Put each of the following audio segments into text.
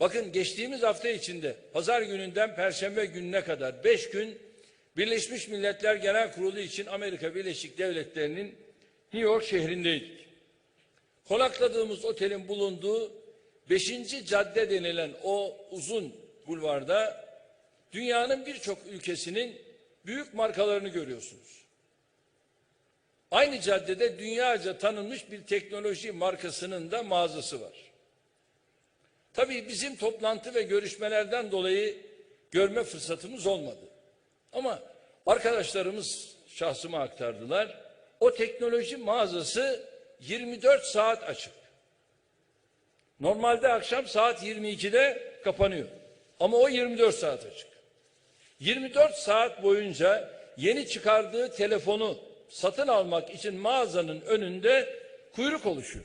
Bakın geçtiğimiz hafta içinde pazar gününden perşembe gününe kadar beş gün Birleşmiş Milletler Genel Kurulu için Amerika Birleşik Devletleri'nin New York şehrindeydik. Konakladığımız otelin bulunduğu 5. cadde denilen o uzun bulvarda dünyanın birçok ülkesinin büyük markalarını görüyorsunuz. Aynı caddede dünyaca tanınmış bir teknoloji markasının da mağazası var. Tabii bizim toplantı ve görüşmelerden dolayı görme fırsatımız olmadı. Ama arkadaşlarımız şahsıma aktardılar. O teknoloji mağazası 24 saat açık. Normalde akşam saat 22'de kapanıyor. Ama o 24 saat açık. 24 saat boyunca yeni çıkardığı telefonu satın almak için mağazanın önünde kuyruk oluşuyor.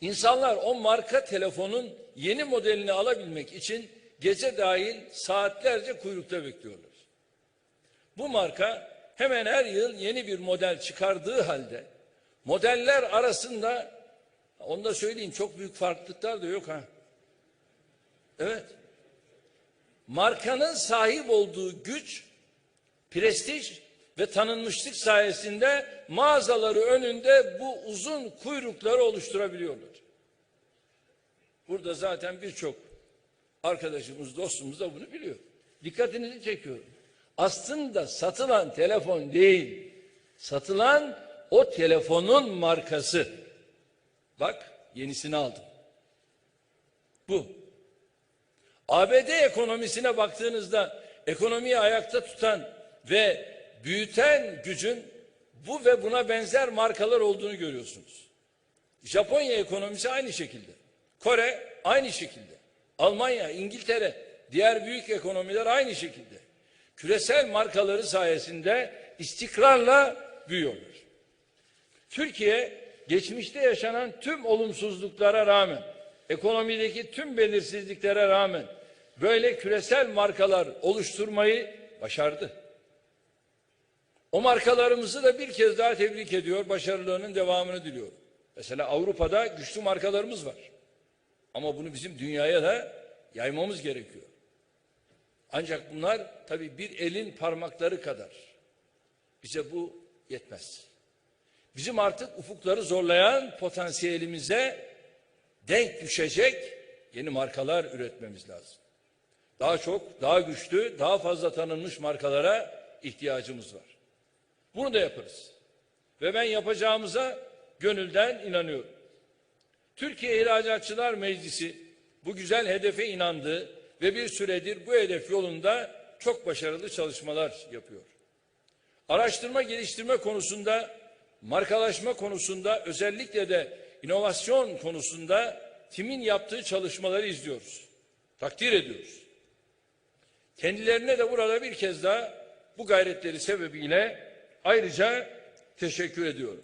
İnsanlar o marka telefonun yeni modelini alabilmek için gece dahil saatlerce kuyrukta bekliyorlar. Bu marka hemen her yıl yeni bir model çıkardığı halde modeller arasında onu da söyleyeyim çok büyük farklılıklar da yok ha. Evet. Markanın sahip olduğu güç, prestij ve tanınmışlık sayesinde mağazaları önünde bu uzun kuyrukları oluşturabiliyorlar. Burada zaten birçok arkadaşımız, dostumuz da bunu biliyor. Dikkatinizi çekiyorum. Aslında satılan telefon değil, satılan o telefonun markası. Bak yenisini aldım. Bu. ABD ekonomisine baktığınızda ekonomiyi ayakta tutan ve büyüten gücün bu ve buna benzer markalar olduğunu görüyorsunuz. Japonya ekonomisi aynı şekilde. Kore aynı şekilde. Almanya, İngiltere, diğer büyük ekonomiler aynı şekilde. Küresel markaları sayesinde istikrarla büyüyorlar. Türkiye geçmişte yaşanan tüm olumsuzluklara rağmen, ekonomideki tüm belirsizliklere rağmen böyle küresel markalar oluşturmayı başardı. O markalarımızı da bir kez daha tebrik ediyor, başarılarının devamını diliyorum. Mesela Avrupa'da güçlü markalarımız var. Ama bunu bizim dünyaya da yaymamız gerekiyor. Ancak bunlar tabii bir elin parmakları kadar. Bize bu yetmez. Bizim artık ufukları zorlayan potansiyelimize denk düşecek yeni markalar üretmemiz lazım. Daha çok, daha güçlü, daha fazla tanınmış markalara ihtiyacımız var. Bunu da yaparız. Ve ben yapacağımıza gönülden inanıyorum. Türkiye İhracatçılar Meclisi bu güzel hedefe inandı ve bir süredir bu hedef yolunda çok başarılı çalışmalar yapıyor. Araştırma geliştirme konusunda, markalaşma konusunda, özellikle de inovasyon konusunda timin yaptığı çalışmaları izliyoruz. Takdir ediyoruz. Kendilerine de burada bir kez daha bu gayretleri sebebiyle ayrıca teşekkür ediyorum.